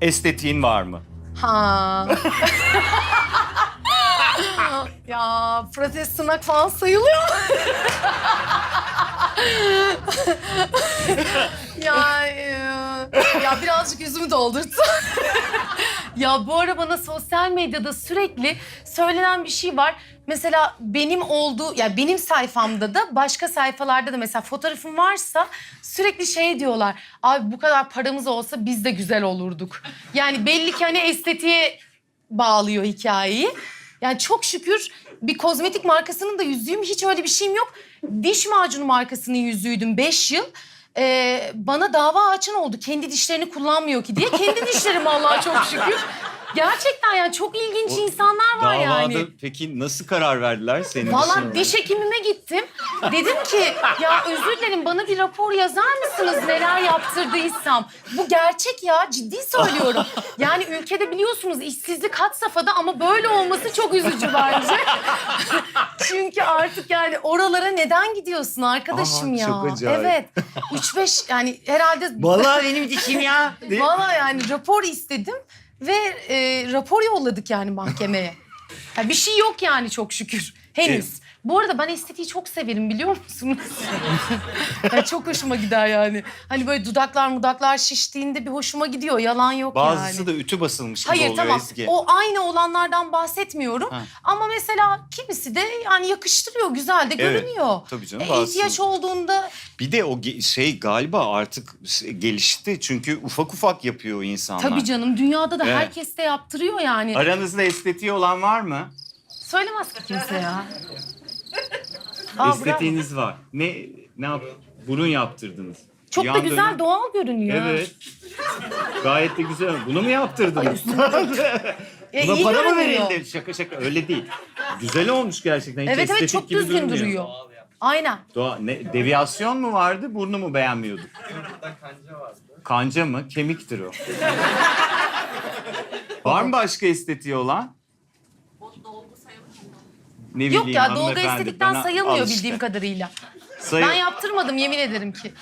Estetiğin var mı? Ha. ya protez tırnak falan sayılıyor. ya, e, ya birazcık yüzümü doldurdu. ya bu ara bana sosyal medyada sürekli söylenen bir şey var. Mesela benim olduğu, ya benim sayfamda da başka sayfalarda da mesela fotoğrafım varsa sürekli şey diyorlar. Abi bu kadar paramız olsa biz de güzel olurduk. Yani belli ki hani estetiğe bağlıyor hikayeyi. Yani çok şükür bir kozmetik markasının da yüzüğüm. Hiç öyle bir şeyim yok. Diş macunu markasının yüzüğüydüm 5 yıl. Ee, bana dava açan oldu. Kendi dişlerini kullanmıyor ki diye. Kendi dişlerim Allah'a çok şükür. Gerçekten yani çok ilginç insanlar var Davada yani. peki nasıl karar verdiler senin Valla için? diş hekimime gittim. Dedim ki ya özür dilerim bana bir rapor yazar mısınız neler yaptırdıysam. Bu gerçek ya ciddi söylüyorum. Yani ülkede biliyorsunuz işsizlik had safhada ama böyle olması çok üzücü bence. Çünkü artık yani oralara neden gidiyorsun arkadaşım Aa, ya? çok acayip. Evet. Üç beş yani herhalde Vallahi benim dişim ya. Valla yani rapor istedim ve e, rapor yolladık yani mahkemeye. Ya bir şey yok yani çok şükür. Henüz. Bu arada ben estetiği çok severim biliyor musunuz? Ya çok hoşuma gider yani. Hani böyle dudaklar mudaklar şiştiğinde bir hoşuma gidiyor. Yalan yok Bazısı yani. da ütü basılmış gibi Hayır oluyor tamam Ezgi. o aynı olanlardan bahsetmiyorum. Ha. Ama mesela kimisi de yani yakıştırıyor güzel de Evet, görünüyor. tabii canım, E, bazısı- ihtiyaç olduğunda Bir de o ge- şey galiba artık gelişti. Çünkü ufak ufak yapıyor insanlar. tabii canım dünyada da Evet. herkes de yaptırıyor yani. Aranızda estetiği olan var mı? Söylemez ki kimse ya. Aa, bravo. Estetiğiniz var. Ne ne yap? Burun yaptırdınız. Çok da Yan güzel dönüm- doğal görünüyor. Evet. Gayet de güzel. Bunu mu yaptırdınız? E, Buna iyi para mı görünüyor. verildi? Şaka şaka öyle değil. Güzel olmuş gerçekten. Hiç Evet evet estetik çok gibi düzgün durmuyor. duruyor. Aynen. Doğa, ne, deviyasyon mu vardı? Burnu mu beğenmiyorduk? Kanca mı? Kemiktir o. Var mı başka estetiği olan? Ne Yok bileyim ya dolgu hanımefendi, estetikten bana sayılmıyor al işte. bildiğim kadarıyla. Sayı- Ben yaptırmadım yemin ederim ki.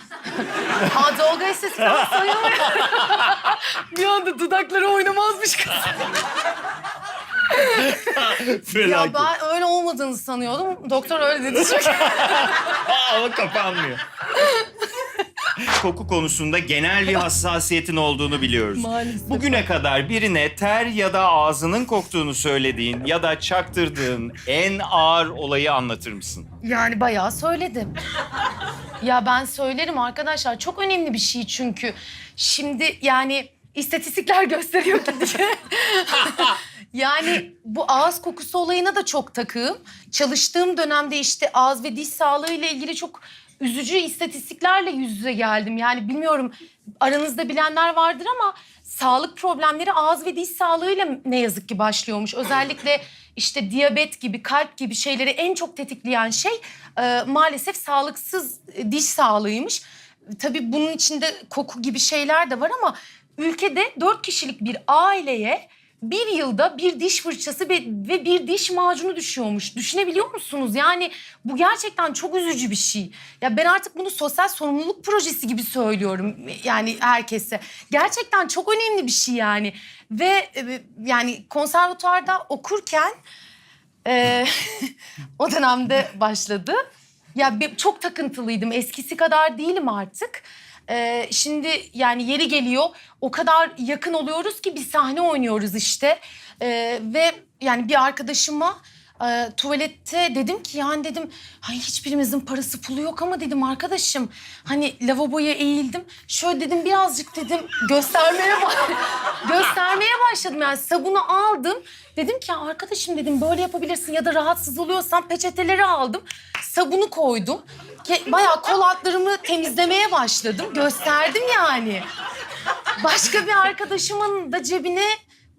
Aa dolgu estetikten sayılmıyor. bir anda dudakları oynamazmış kız. Ya Felaket. ben öyle olmadığını sanıyordum. Doktor öyle dedi çünkü. Ama kapanmıyor. Koku konusunda genel bir hassasiyetin olduğunu biliyoruz. Maalesef. Bugüne kadar birine ter ya da ağzının koktuğunu söylediğin ya da çaktırdığın en ağır olayı anlatır mısın? Yani bayağı söyledim. Ya ben söylerim arkadaşlar. Çok önemli bir şey çünkü. Şimdi yani istatistikler gösteriyor ki diye. yani bu ağız kokusu olayına da çok takığım. Çalıştığım dönemde işte ağız ve diş sağlığı ile ilgili çok üzücü istatistiklerle yüz yüze geldim. Yani bilmiyorum aranızda bilenler vardır ama sağlık problemleri ağız ve diş sağlığıyla ne yazık ki başlıyormuş. Özellikle işte diyabet gibi, kalp gibi şeyleri en çok tetikleyen şey e, maalesef sağlıksız e, diş sağlığıymış. Tabii bunun içinde koku gibi şeyler de var ama ülkede dört kişilik bir aileye bir yılda bir diş fırçası ve, bir diş macunu düşüyormuş. Düşünebiliyor musunuz? Yani bu gerçekten çok üzücü bir şey. Ya ben artık bunu sosyal sorumluluk projesi gibi söylüyorum yani herkese. Gerçekten çok önemli bir şey yani. Ve e, yani konservatuarda okurken e, o dönemde başladı. Ya çok takıntılıydım. Eskisi kadar değilim artık. Ee, şimdi yani yeri geliyor o kadar yakın oluyoruz ki bir sahne oynuyoruz işte. Ee, ve yani bir arkadaşıma e, tuvalette dedim ki yani dedim hani hiçbirimizin parası pulu yok ama dedim arkadaşım hani lavaboya eğildim. Şöyle dedim birazcık dedim göstermeye bak göstermeye başladım yani sabunu aldım. Dedim ki arkadaşım dedim böyle yapabilirsin ya da rahatsız oluyorsan peçeteleri aldım. Sabunu koydum. Ke- Bayağı kol altlarımı temizlemeye başladım. Gösterdim yani. Başka bir arkadaşımın da cebine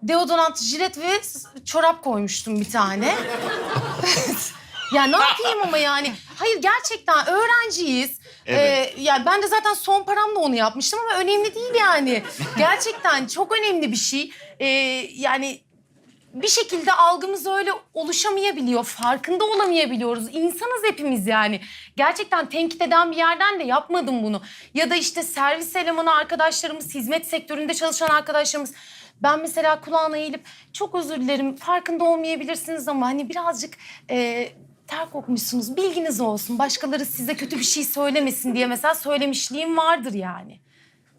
deodorant, jilet ve s- çorap koymuştum bir tane. ya ne yapayım ama yani. Hayır gerçekten öğrenciyiz. Evet. Ee, yani ben de zaten son paramla onu yapmıştım ama önemli değil yani. Gerçekten çok önemli bir şey. Ee, yani bir şekilde algımız öyle oluşamayabiliyor. Farkında olamayabiliyoruz. İnsanız hepimiz yani. Gerçekten tenkit eden bir yerden de yapmadım bunu. Ya da işte servis elemanı arkadaşlarımız, hizmet sektöründe çalışan arkadaşlarımız. Ben mesela kulağına eğilip çok özür dilerim farkında olmayabilirsiniz ama hani birazcık e, ter kokmuşsunuz bilginiz olsun. Başkaları size kötü bir şey söylemesin diye mesela söylemişliğim vardır yani.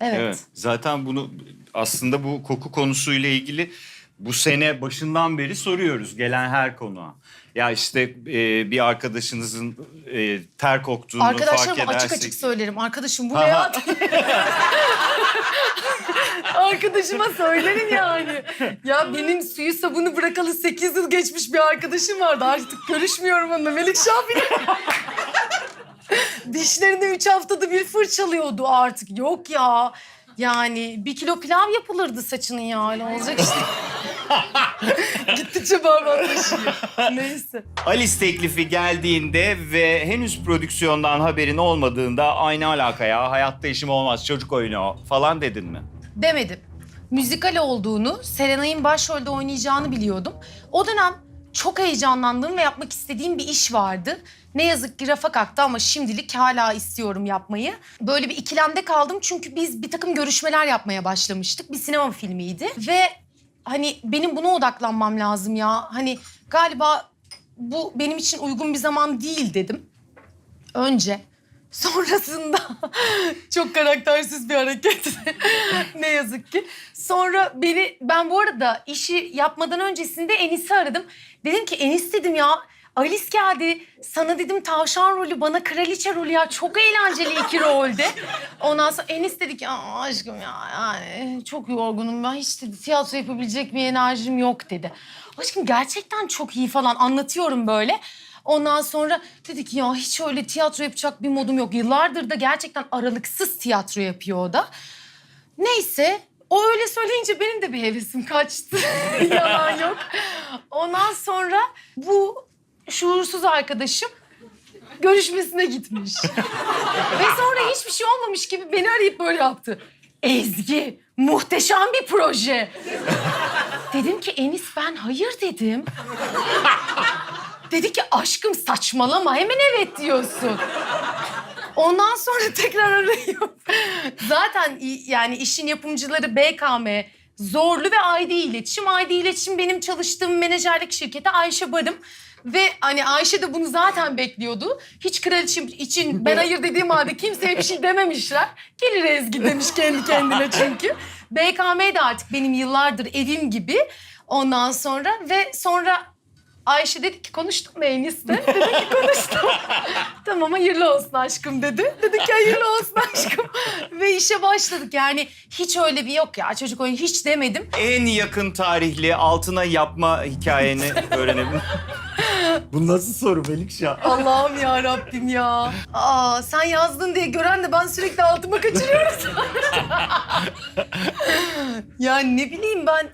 Evet. Evet. Zaten bunu aslında bu koku konusuyla ilgili bu sene başından beri soruyoruz gelen her konuğa. Ya işte e, bir arkadaşınızın e, ter koktuğunu fark Arkadaşlarıma edersek. açık açık söylerim. Arkadaşım bu ne ya? Arkadaşıma söylerim yani. Ya benim suyu sabunu bırakalı 8 yıl geçmiş bir arkadaşım vardı. Artık görüşmüyorum onunla. Melik Şahin. Dişlerini üç haftada bir fırçalıyordu artık. Yok ya. Yani bir kilo pilav yapılırdı saçının yağıyla. Olacak işte. Gittikçe berbatlaşıyor. Neyse. Alice teklifi geldiğinde ve henüz prodüksiyondan haberin olmadığında aynı alaka ya hayatta işim olmaz çocuk oyunu o falan dedin mi? Demedim. Müzikal olduğunu, Serenay'ın başrolde oynayacağını biliyordum. O dönem çok heyecanlandığım ve yapmak istediğim bir iş vardı. Ne yazık ki rafa kalktı ama şimdilik hala istiyorum yapmayı. Böyle bir ikilemde kaldım çünkü biz bir takım görüşmeler yapmaya başlamıştık. Bir sinema filmiydi ve hani benim buna odaklanmam lazım ya. Hani galiba bu benim için uygun bir zaman değil dedim. Önce. Sonrasında çok karaktersiz bir hareket. ne yazık ki. Sonra beni ben bu arada işi yapmadan öncesinde Enis'i aradım. Dedim ki Enis dedim ya Alice geldi. Sana dedim tavşan rolü, bana kraliçe rolü ya. Çok eğlenceli iki rolde. Ondan sonra Enis dedi ki aşkım ya yani çok yorgunum ben. Hiç dedi tiyatro yapabilecek bir enerjim yok dedi. Aşkım gerçekten çok iyi falan anlatıyorum böyle. Ondan sonra dedi ki ya hiç öyle tiyatro yapacak bir modum yok. Yıllardır da gerçekten aralıksız tiyatro yapıyor o da. Neyse o öyle söyleyince benim de bir hevesim kaçtı. Yalan yok. Ondan sonra bu şuursuz arkadaşım görüşmesine gitmiş. Ve sonra hiçbir şey olmamış gibi beni arayıp böyle yaptı. Ezgi muhteşem bir proje. dedim ki Enis ben hayır dedim. Dedi ki aşkım saçmalama hemen evet diyorsun. Ondan sonra tekrar arayıp zaten yani işin yapımcıları BKM, Zorlu ve ID İletişim. ID İletişim benim çalıştığım menajerlik şirketi Ayşe Barım. Ve hani Ayşe de bunu zaten bekliyordu. Hiç kraliçem için ben hayır dediğim halde kimseye bir şey dememişler. Gelir Ezgi demiş kendi kendine çünkü. BKM de artık benim yıllardır evim gibi. Ondan sonra ve sonra Ayşe dedi ki konuştum mu Enis'le? Dedi ki konuştum. tamam hayırlı olsun aşkım dedi. Dedi ki hayırlı olsun aşkım. Ve işe başladık yani hiç öyle bir yok ya çocuk oyunu hiç demedim. En yakın tarihli altına yapma hikayeni öğrenelim. Bu nasıl soru Melikşah? Allah'ım ya Rabbim ya. Aa sen yazdın diye gören de ben sürekli altıma kaçırıyorum. ya ne bileyim ben.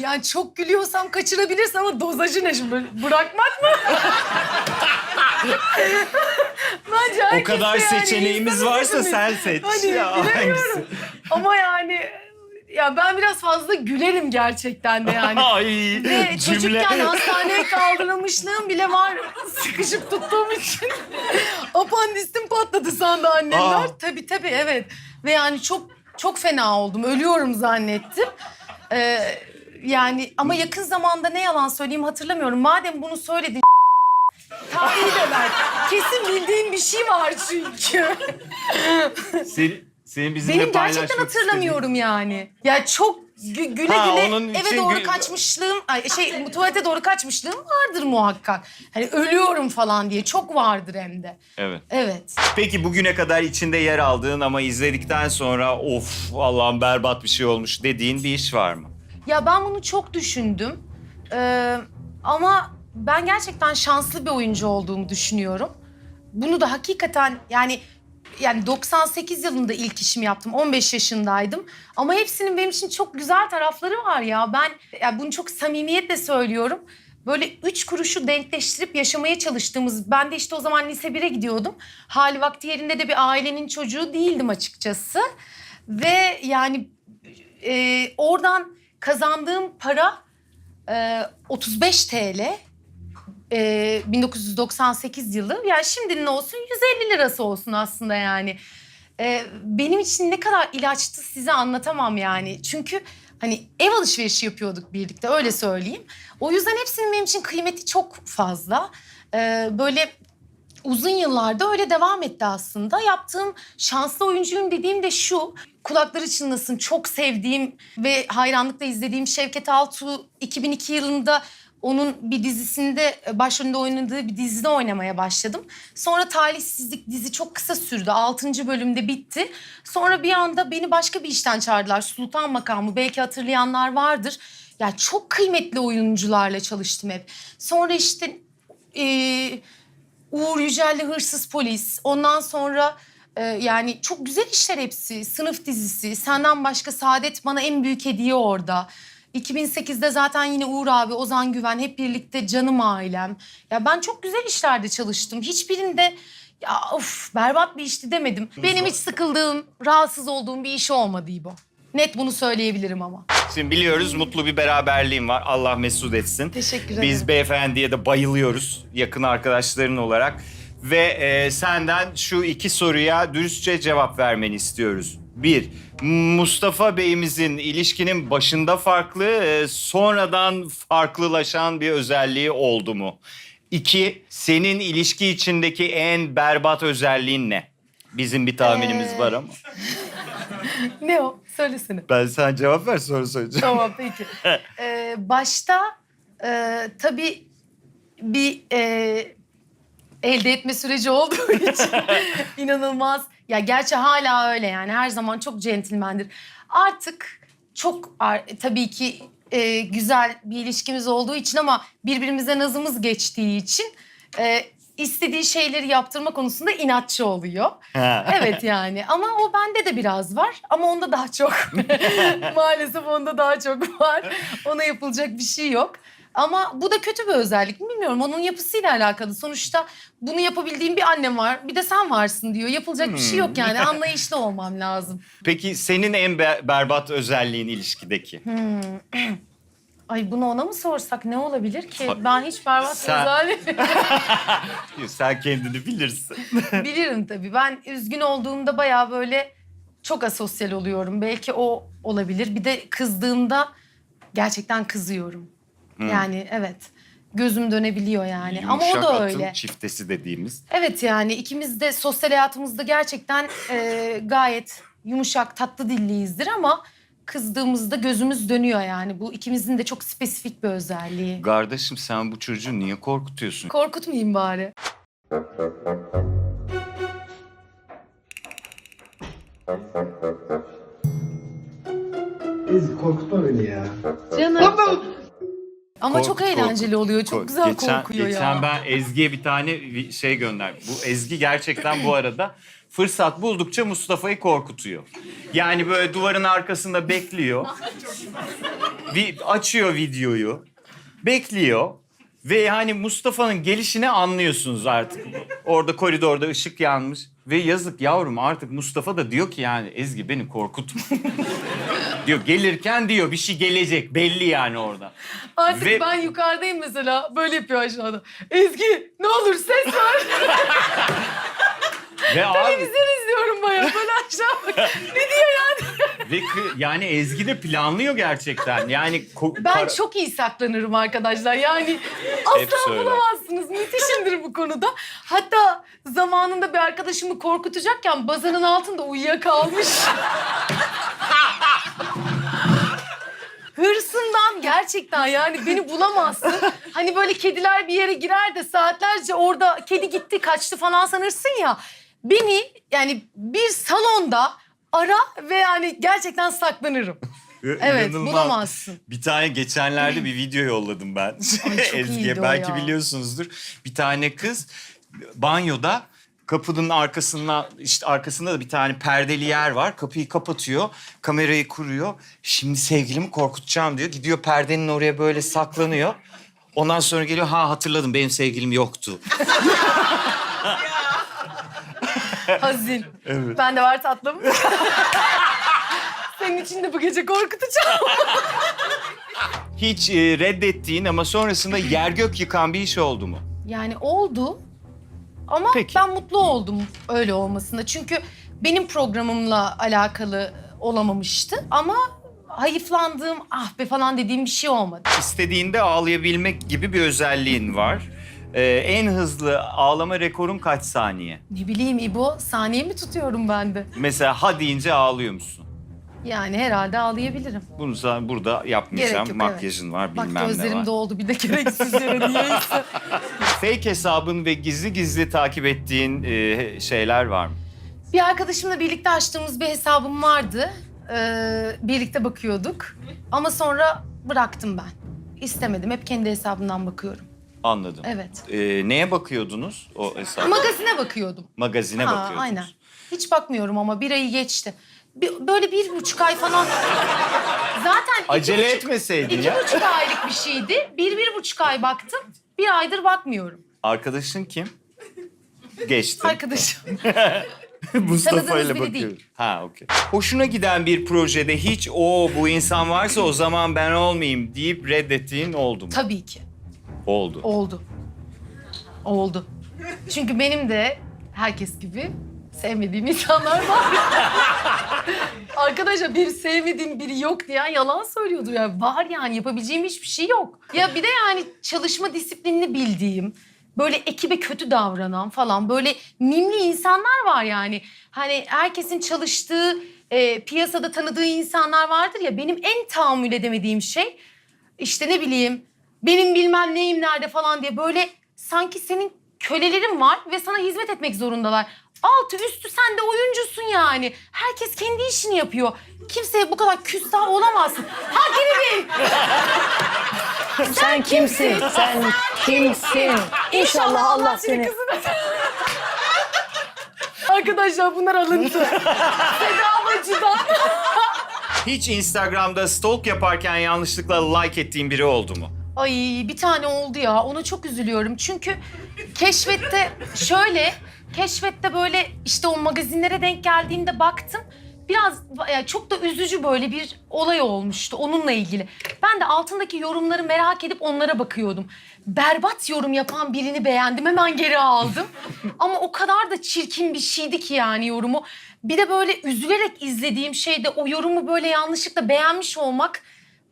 yani çok gülüyorsam kaçırabilirsin ama dozajı ne şimdi? Bırakmak mı? Bence O herkes kadar de seçeneğimiz insanız varsa hepimiz. sen seç. Hani Ya, bilemiyorum. hangisi? Ama yani ya ben biraz fazla gülerim gerçekten de yani. Ay Ve çocukken hastaneye kaldırılmışlığım bile var. Sıkışıp tuttuğum için. Apandistim patladı sandı annemler. Aa. Tabii tabii evet. Ve yani çok çok fena oldum. Ölüyorum zannettim. Ee, yani ama yakın zamanda ne yalan söyleyeyim hatırlamıyorum. Madem bunu söyledin tarihi de ver. Kesin bildiğin bir şey var çünkü. Senin, senin bizimle Benim gerçekten paylaşmak hatırlamıyorum yani. Ya çok gü- güle Ha, güle onun eve için doğru gü- kaçmışlığım, ay şey tuvalete doğru kaçmışlığım vardır muhakkak. Hani ölüyorum falan diye çok vardır hem de. istediğin- Evet. Evet. Peki bugüne kadar içinde yer aldığın ama izledikten sonra of Allah'ım berbat bir şey olmuş dediğin bir iş var mı? Ya ben bunu çok düşündüm. Ee, ama ben gerçekten şanslı bir oyuncu olduğumu düşünüyorum. Bunu da hakikaten yani yani 98 yılında ilk işimi yaptım. 15 yaşındaydım. Ama hepsinin benim için çok güzel tarafları var ya. Ben ya bunu çok samimiyetle söylüyorum. Böyle üç kuruşu denkleştirip yaşamaya çalıştığımız... Ben de işte o zaman lise 1'e gidiyordum. Hali vakti yerinde de bir ailenin çocuğu değildim açıkçası. Ve yani e, oradan kazandığım para e, 35 TL. E, 1998 yılı. Yani şimdinin olsun 150 lirası olsun aslında yani. E, benim için ne kadar ilaçtı size anlatamam yani. Çünkü hani ev alışverişi yapıyorduk birlikte öyle söyleyeyim. O yüzden hepsinin benim için kıymeti çok fazla. E, böyle uzun yıllarda öyle devam etti aslında. Yaptığım şanslı oyuncuyum dediğim de şu. Kulakları çınlasın çok sevdiğim ve hayranlıkla izlediğim Şevket Altuğ 2002 yılında onun bir dizisinde başrolünde oynadığı bir dizide oynamaya başladım. Sonra Talihsizlik dizi çok kısa sürdü. 6. bölümde bitti. Sonra bir anda beni başka bir işten çağırdılar. Sultan makamı belki hatırlayanlar vardır. Ya çok kıymetli oyuncularla çalıştım hep. Sonra işte eee Uğur Yücel'le Hırsız Polis. Ondan sonra e, yani çok güzel işler hepsi. Sınıf dizisi. Senden başka Saadet bana en büyük hediye orada. 2008'de zaten yine Uğur abi, Ozan Güven hep birlikte canım ailem. Ya ben çok güzel işlerde çalıştım. Hiçbirinde ya of berbat bir işti demedim. Benim hiç sıkıldığım, rahatsız olduğum bir iş olmadı bu. Net bunu söyleyebilirim ama. Şimdi biliyoruz mutlu bir beraberliğin var. Allah mesut etsin. Teşekkür ederim. Biz beyefendiye de bayılıyoruz yakın arkadaşların olarak. Ve e, senden şu iki soruya dürüstçe cevap vermeni istiyoruz. Bir, Mustafa Bey'imizin ilişkinin başında farklı, e, sonradan farklılaşan bir özelliği oldu mu? İki, senin ilişki içindeki en berbat özelliğin ne? Bizim bir tahminimiz Ee, var ama. Ne o? Söylesene. Ben sen cevap ver sonra söyleyeceğim. Tamam peki. Ee, başta e, tabii bir e, elde etme süreci olduğu için inanılmaz. Ya gerçi hala öyle yani her zaman çok centilmendir. Artık çok ar- tabii ki e, güzel bir ilişkimiz olduğu için ama birbirimize nazımız geçtiği için e, istediği şeyleri yaptırma konusunda inatçı oluyor. Ha. Evet yani ama o bende de biraz var ama onda daha çok. Maalesef onda daha çok var. Ona yapılacak bir şey yok. Ama bu da kötü bir özellik. Bilmiyorum onun yapısıyla alakalı. Sonuçta bunu yapabildiğim bir annem var. Bir de sen varsın diyor. Yapılacak bir şey yok yani. Anlayışlı olmam lazım. Peki senin en be- berbat özelliğin ilişkideki? Ay bunu ona mı sorsak ne olabilir ki? Sa- Ben hiç berbat Sen- özellik Sen kendini bilirsin. bilirim tabii. Ben üzgün olduğumda bayağı böyle çok asosyal oluyorum. Belki o olabilir. Bir de kızdığımda gerçekten kızıyorum. Yani evet. Gözüm dönebiliyor yani. Ama o Yumuşak da atın öyle. çiftesi dediğimiz. Evet yani ikimiz de sosyal hayatımızda gerçekten e, gayet yumuşak, tatlı dilliyizdir ama kızdığımızda gözümüz dönüyor yani. Bu ikimizin de çok spesifik bir özelliği. Kardeşim sen bu çocuğu niye korkutuyorsun? Korkutmayayım bari. Ezgi korkutma beni ya. Canım. Ama Kork- çok eğlenceli oluyor. Çok Kork- güzel geçen, korkuyor geçen ya. ben Ezgi'ye bir tane şey gönder. Bu Ezgi gerçekten bu arada fırsat buldukça Mustafa'yı korkutuyor. Yani böyle duvarın arkasında bekliyor. bir açıyor videoyu. Bekliyor. Ve hani Mustafa'nın gelişini anlıyorsunuz artık. Orada koridorda ışık yanmış. Ve yazık yavrum artık Mustafa da diyor ki yani Ezgi beni korkutma. diyor gelirken diyor bir şey gelecek belli yani orada. Artık Ve- ben yukarıdayım mesela. Böyle yapıyor aşağıda. Ezgi ne olur ses ver. Ve abi Televizyon izliyorum bayağı. Böyle aşağı bak. Ne diyor yani? Ve kı- yani Ezgi de planlıyor gerçekten. Yani ko- Ben çok iyi saklanırım arkadaşlar. Yani asla öyle. bulamazsınız. Müthişimdir bu konuda. Hatta zamanında bir arkadaşımı korkutacakken bazanın altında uyuyakalmış. Hırsından gerçekten yani beni bulamazsın. Hani böyle kediler bir yere girer de saatlerce orada kedi gitti kaçtı falan sanırsın ya. Beni yani bir salonda ara ve yani gerçekten saklanırım. Evet İnanılmaz. bulamazsın. Bir tane geçenlerde bir video yolladım ben çok iyiydi Ezgi'ye. o Belki ya. biliyorsunuzdur. Bir tane kız banyoda kapının arkasında işte arkasında da bir tane perdeli yer var. Kapıyı kapatıyor. Kamerayı kuruyor. Şimdi sevgilimi korkutacağım diyor. Gidiyor perdenin oraya böyle saklanıyor. Ondan sonra geliyor. Ha hatırladım benim sevgilim yoktu. Hazin. Ben de var tatlım. Senin için de bu gece korkutacağım. Hiç e, reddettiğin ama sonrasında yer gök yıkan bir iş oldu mu? Yani oldu. Ama Peki. ben mutlu oldum öyle olmasında. Çünkü benim programımla alakalı olamamıştı. Ama hayıflandığım, ah be falan dediğim bir şey olmadı. İstediğinde ağlayabilmek gibi bir özelliğin var. Ee, en hızlı ağlama rekorun kaç saniye? Ne bileyim İbo, saniye mi tutuyorum ben de? Mesela ha deyince ağlıyor musun? Yani herhalde ağlayabilirim. Bunu sen burada yapmayacağım. Gerek yok, Makyajın var, Bak bilmem ne gözlerim var. doldu bir de gereksiz yere niyeyse. Fake hesabın ve gizli gizli takip ettiğin e, şeyler var mı? Bir arkadaşımla birlikte açtığımız bir hesabım vardı. Ee, birlikte bakıyorduk. Ama sonra bıraktım ben. İstemedim. Hep kendi hesabımdan bakıyorum. Anladım. Evet. Ee, neye bakıyordunuz o hesap? Magazine bakıyordum. Magazine Ha, bakıyordunuz. Aynen. Hiç bakmıyorum ama bir ayı geçti. Bir- böyle bir buçuk ay falan. Zaten iki Acele buçuk- etmeseydin İki ya. buçuk aylık bir şeydi. Bir, bir buçuk ay baktım. Bir aydır bakmıyorum. Arkadaşın kim? Geçti. Arkadaşım. Mustafa Tanıdığınız ile biri bakıyorum. değil. Ha okey. Hoşuna giden bir projede hiç o bu insan varsa o zaman ben olmayayım deyip reddettiğin oldu mu? Tabii ki. Oldu. Oldu. Oldu. Çünkü benim de herkes gibi sevmediğim insanlar var. Arkadaşlar bir sevmediğim biri yok diyen yalan söylüyordu ya. Var yani yapabileceğim hiçbir şey yok. Ya bir de yani çalışma disiplinini bildiğim, böyle ekibe kötü davranan falan böyle mimli insanlar var yani. Hani herkesin çalıştığı, e, piyasada tanıdığı insanlar vardır ya. Benim en tahammül edemediğim şey işte ne bileyim benim bilmem neyim nerede falan diye böyle sanki senin kölelerin var ve sana hizmet etmek zorundalar. Altı üstü sen de oyuncusun yani. Herkes kendi işini yapıyor. Kimseye bu kadar küstah olamazsın. Ha geri Bey. Sen kimsin? Sen kimsin? İnşallah Allah seni. Arkadaşlar bunlar alıntı. Seda Bacı'dan. Hiç Instagram'da stalk yaparken yanlışlıkla like ettiğin biri oldu mu? Ay bir tane oldu ya. Ona çok üzülüyorum. Çünkü keşfette şöyle, keşfette böyle işte o magazinlere denk geldiğimde baktım. Biraz ya çok da üzücü böyle bir olay olmuştu onunla ilgili. Ben de altındaki yorumları merak edip onlara bakıyordum. Berbat yorum yapan birini beğendim hemen geri aldım. Ama o kadar da çirkin bir şeydi ki yani yorumu. Bir de böyle üzülerek izlediğim şeyde o yorumu böyle yanlışlıkla beğenmiş olmak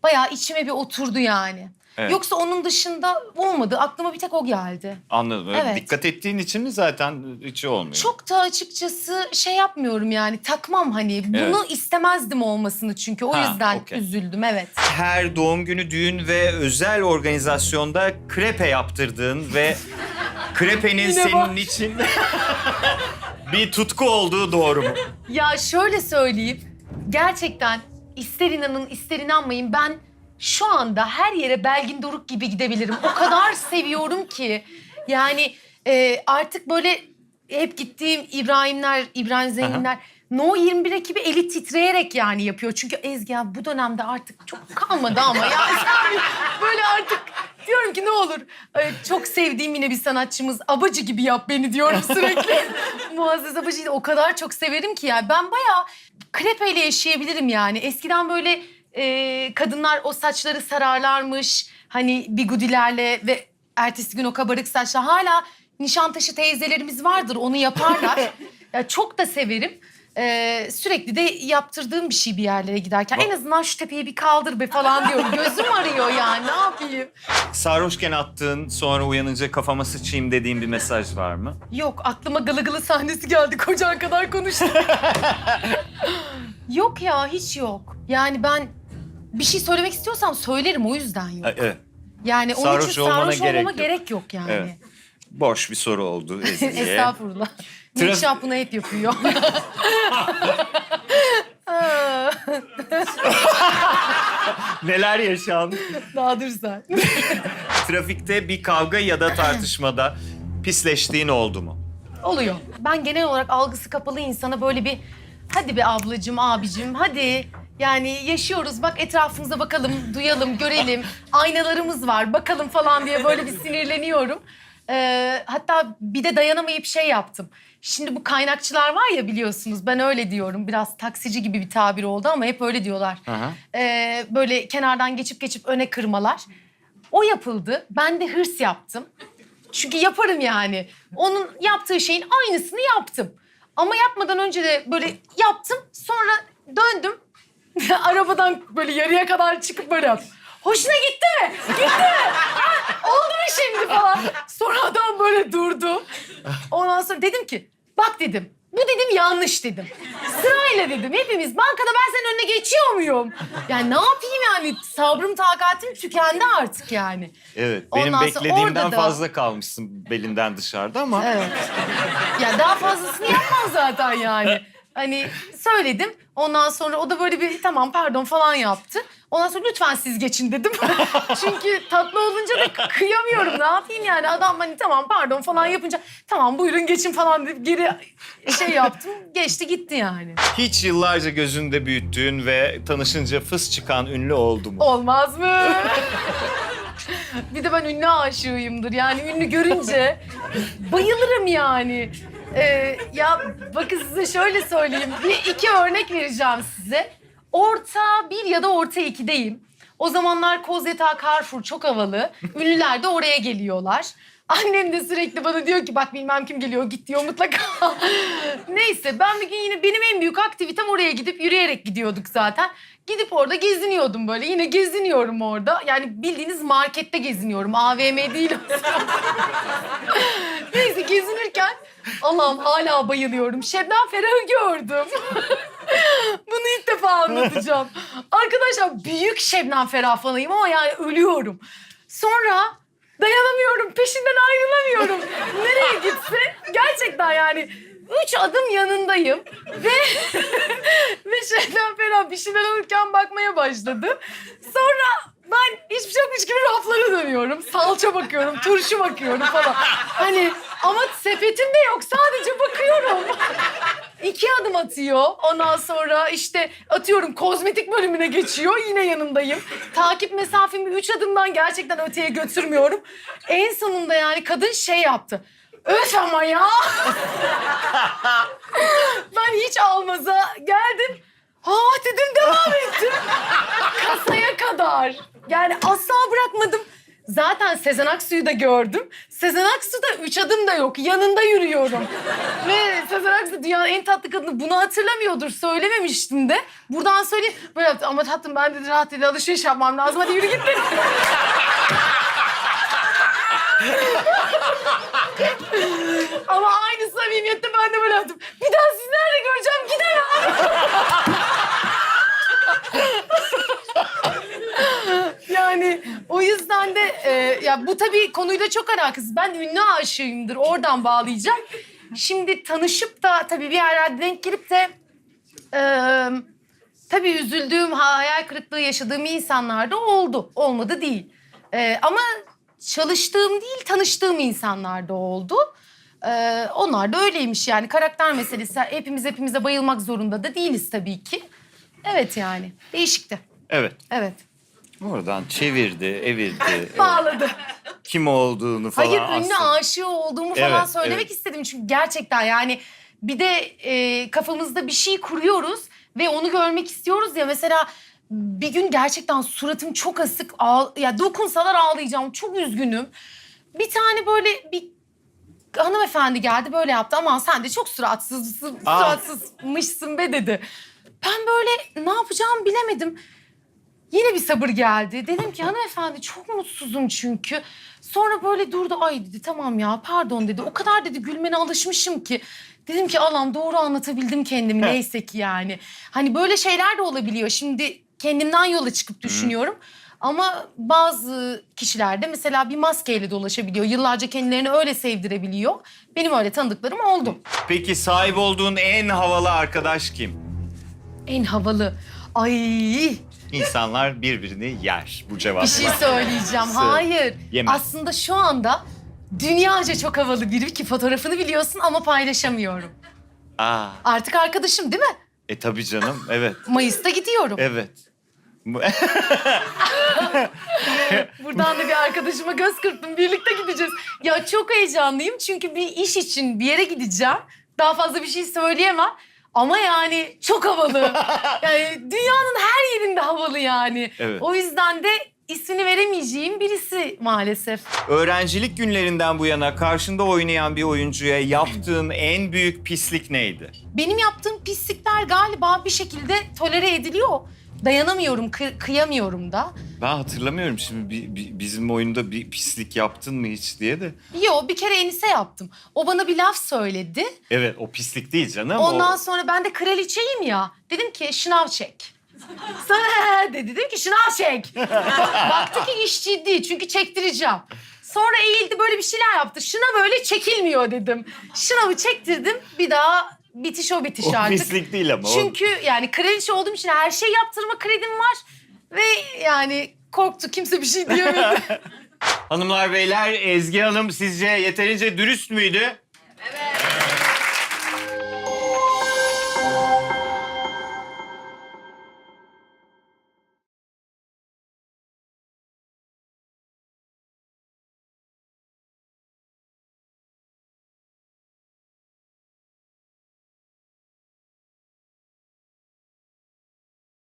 bayağı içime bir oturdu yani. Evet. Yoksa onun dışında olmadı. Aklıma bir tek o geldi. Anladım. Öyle Evet. Dikkat ettiğin için mi zaten hiç olmuyor? Çok da açıkçası şey yapmıyorum yani takmam hani. Bunu istemezdim olmasını çünkü. O Ha, yüzden okey. üzüldüm evet. Her doğum günü, düğün ve özel organizasyonda krepe yaptırdığın ve krepenin Yine senin için bir tutku olduğu doğru mu? Ya şöyle söyleyeyim. Gerçekten ister inanın ister inanmayın ben şu anda her yere Belgin Doruk gibi gidebilirim. O kadar seviyorum ki. Yani e, artık böyle hep gittiğim İbrahimler, İbrahim Zenginler... No 21 ekibi eli titreyerek yani yapıyor. Çünkü Ezgi ya bu dönemde artık çok kalmadı ama ya. Böyle artık diyorum ki ne olur e, çok sevdiğim yine bir sanatçımız Abacı gibi yap beni diyorum sürekli. Muazzez Abacı'yı da o kadar çok severim ki ya. Ben bayağı krepeyle yaşayabilirim yani. Eskiden böyle e, kadınlar o saçları sararlarmış. Hani bigudilerle ve ertesi gün o kabarık saçla hala Nişantaşı teyzelerimiz vardır onu yaparlar. ya çok da severim. Ee, sürekli de yaptırdığım bir şey bir yerlere giderken. En azından şu tepeyi bir kaldır be falan diyorum. Gözüm arıyor yani ne yapayım? Sarhoşken attığın sonra uyanınca kafama sıçayım dediğin bir mesaj var mı? Yok aklıma gılı gılı sahnesi geldi kocan kadar konuştum. yok ya hiç yok. Yani ben bir şey söylemek istiyorsam söylerim o yüzden yok. Evet. Yani onun Sarhoş için olmana sarhoş gerek olmama yok. gerek yok yani. Evet. Boş bir soru oldu Ezgi'ye. Estağfurullah. Traf- Nişah bunu hep yapıyor. Neler yaşandı? Daha dur sen. Trafikte bir kavga ya da tartışmada pisleştiğin oldu mu? Oluyor. Ben genel olarak algısı kapalı insana böyle bir hadi be ablacığım, abicim hadi. Yani yaşıyoruz bak etrafımıza bakalım, duyalım, görelim. Aynalarımız var bakalım falan diye böyle bir sinirleniyorum. Ee, hatta bir de dayanamayıp şey yaptım. Şimdi bu kaynakçılar var ya biliyorsunuz ben öyle diyorum. Biraz taksici gibi bir tabir oldu ama hep öyle diyorlar. Aha. Ee, böyle kenardan geçip geçip öne kırmalar. O yapıldı. Ben de hırs yaptım. Çünkü yaparım yani. Onun yaptığı şeyin aynısını yaptım. Ama yapmadan önce de böyle yaptım. Sonra döndüm. Arabadan böyle yarıya kadar çıkıp böyle. Hoşuna gitti mi? Gitti mi? Ha, oldu mu şimdi falan. Sonra adam böyle durdu. Ondan sonra dedim ki bak dedim. Bu dedim yanlış dedim. Sırayla dedim hepimiz. Bankada ben senin önüne geçiyor muyum? Yani ne yapayım yani? Sabrım takatim tükendi artık yani. Evet. Benim Ondan sonra beklediğimden orada da- fazla kalmışsın belinden dışarıda ama. Evet. Ya daha fazlasını yapmam zaten yani. Hani söyledim. Ondan sonra o da böyle bir tamam pardon falan yaptı. Ondan sonra lütfen siz geçin dedim. Çünkü tatlı olunca da kıyamıyorum. Ne yapayım yani? Adam hani tamam pardon falan yapınca tamam buyurun geçin falan deyip geri şey yaptım. Geçti gitti yani. Hiç yıllarca gözünde büyüttüğün ve tanışınca fıs çıkan ünlü oldu mu? Olmaz mı? bir de ben ünlü aşığıyımdır. Yani ünlü görünce bayılırım yani. Ee, ya bakın size şöyle söyleyeyim. Bir iki örnek vereceğim size. Orta bir ya da orta ikideyim. O zamanlar Kozyatağı Carrefour çok havalı. Ünlüler de oraya geliyorlar. Annem de sürekli bana diyor ki bak bilmem kim geliyor git diyor mutlaka. Neyse ben bir gün yine benim en büyük aktivitem oraya gidip yürüyerek gidiyorduk zaten. Gidip orada geziniyordum böyle. Yine geziniyorum orada. Yani bildiğiniz markette geziniyorum. AVM değil. Neyse gezinirken Allah'ım hala bayılıyorum. Şebnem Ferah'ı gördüm. Bunu ilk defa anlatacağım. Arkadaşlar büyük Şebnem Ferah fanıyım ama yani ölüyorum. Sonra dayanamıyorum, peşinden ayrılamıyorum. Nereye gitse gerçekten yani üç adım yanındayım. Ve, ve Şebnem Ferah bir şeyler alırken bakmaya başladı. Sonra ben hiçbir şey yokmuş gibi raflara dönüyorum. Salça bakıyorum, turşu bakıyorum falan. Hani ama sepetim de yok sadece bakıyorum. İki adım atıyor. Ondan sonra işte atıyorum kozmetik bölümüne geçiyor. Yine yanındayım. Takip mesafemi üç adımdan gerçekten öteye götürmüyorum. En sonunda yani kadın şey yaptı. Öf ama ya. ben hiç almaza geldim. Ha dedim devam ettim. Kasaya kadar. Yani asla bırakmadım. Zaten Sezen Aksu'yu da gördüm. Sezen Aksu da üç adım da yok. Yanında yürüyorum. Ve Sezen Aksu dünyanın en tatlı kadını bunu hatırlamıyordur. Söylememiştim de. Buradan söyleyeyim. Böyle yaptı. Ama tatlım ben dedi rahat dedi alışveriş yapmam lazım. Hadi yürü git. Ama aynı samimiyette ben de böyle yaptım. Bir daha sizi nerede göreceğim? Yani o yüzden de e, ya bu tabii konuyla çok alakasız. Ben ünlü aşığıyımdır. Oradan bağlayacağım. Şimdi tanışıp da tabii bir yerlerde denk gelip de e, tabii üzüldüğüm, hayal kırıklığı yaşadığım insanlar da oldu. Olmadı değil. E, ama çalıştığım değil, tanıştığım insanlar da oldu. E, onlar da öyleymiş yani. Karakter meselesi. Hepimiz hepimize bayılmak zorunda da değiliz tabii ki. Evet yani. Değişikti. Evet. Evet. Oradan çevirdi, evirdi. Bağladı. Kim olduğunu falan Hayır ünlü aslında. aşığı olduğumu falan Evet, söylemek evet. istedim. Çünkü gerçekten yani bir de e, kafamızda bir şey kuruyoruz ve onu görmek istiyoruz ya. Mesela bir gün gerçekten suratım çok asık. Ağ, ya dokunsalar ağlayacağım. Çok üzgünüm. Bir tane böyle bir hanımefendi geldi böyle yaptı. Aman sen de çok suratsızsın, Aa. suratsızmışsın be dedi. Ben böyle ne yapacağımı bilemedim. Yine bir sabır geldi. Dedim ki hanımefendi çok mutsuzum çünkü. Sonra böyle durdu. Ay dedi tamam ya pardon dedi. O kadar dedi gülmene alışmışım ki. Dedim ki Allah'ım doğru anlatabildim kendimi neyse ki yani. Hani böyle şeyler de olabiliyor. Şimdi kendimden yola çıkıp düşünüyorum. Ama bazı kişiler de mesela bir maskeyle dolaşabiliyor. Yıllarca kendilerini öyle sevdirebiliyor. Benim öyle tanıdıklarım oldu. Peki sahip olduğun en havalı arkadaş kim? En havalı. Ay İnsanlar birbirini yer bu cevapla. Bir şey söyleyeceğim. Söyle. Hayır. Yemez. Aslında şu anda dünyaca çok havalı biri ki fotoğrafını biliyorsun ama paylaşamıyorum. Aa, Artık arkadaşım değil mi? e tabii canım. Evet. Mayıs'ta gidiyorum. Evet. Bu- Buradan da bir arkadaşıma göz kırptım. Birlikte gideceğiz. Ya çok heyecanlıyım çünkü bir iş için bir yere gideceğim. Daha fazla bir şey söyleyemem. Ama yani çok havalı. yani dünyanın her yerinde havalı yani. Evet. O yüzden de ismini veremeyeceğim birisi maalesef. Öğrencilik günlerinden bu yana karşında oynayan bir oyuncuya yaptığın en büyük pislik neydi? Benim yaptığım pislikler galiba bir şekilde tolere ediliyor. Dayanamıyorum, kı- kıyamıyorum da. Ben hatırlamıyorum şimdi bi- bi- bizim oyunda bir pislik yaptın mı hiç diye de. Yo bir kere Enis'e yaptım. O bana bir laf söyledi. Evet o pislik değil canım. Ondan o... sonra ben de kraliçeyim ya. Dedim ki şınav çek. Sonra dedi. Dedim ki şınav çek. Baktı ki iş ciddi çünkü çektireceğim. Sonra eğildi böyle bir şeyler yaptı. Şınav öyle çekilmiyor dedim. Şınavı çektirdim. Bir daha bitiş o bitiş O artık. pislik değil ama. o- Çünkü yani kraliçe olduğum için her şey yaptırma kredim var. Ve yani korktu kimse bir şey diyemedi. Hanımlar beyler Ezgi Hanım sizce yeterince dürüst müydü?